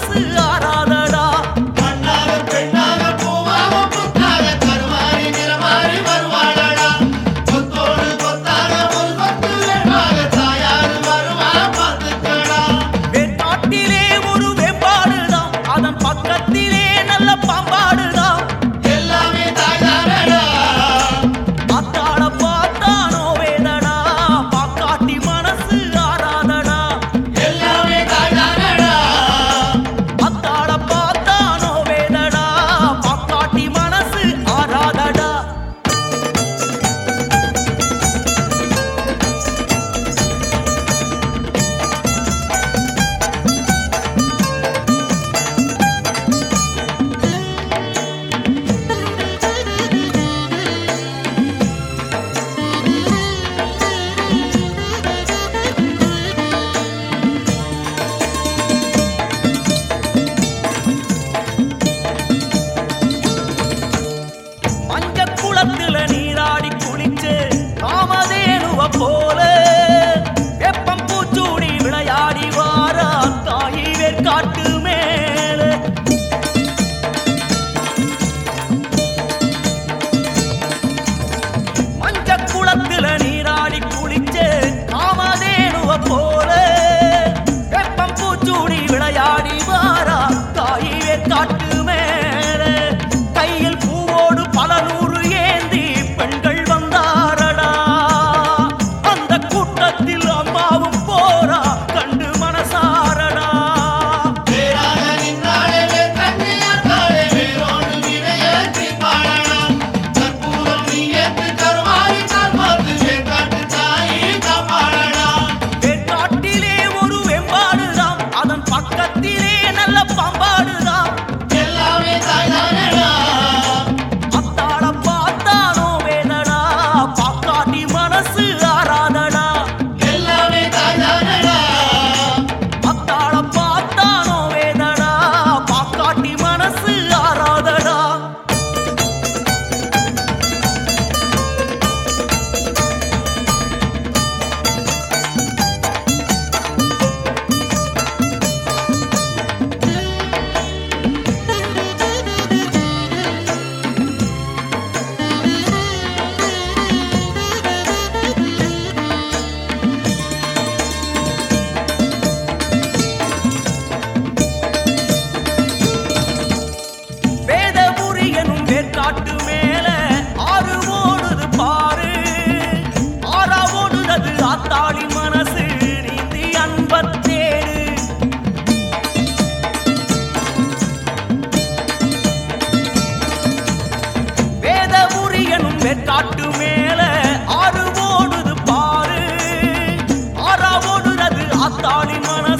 是啊 பெற்காட்டு மேல ஆறு ஓடுது பாரு. ஆறா ஓடுறது அத்தானின் மனசு.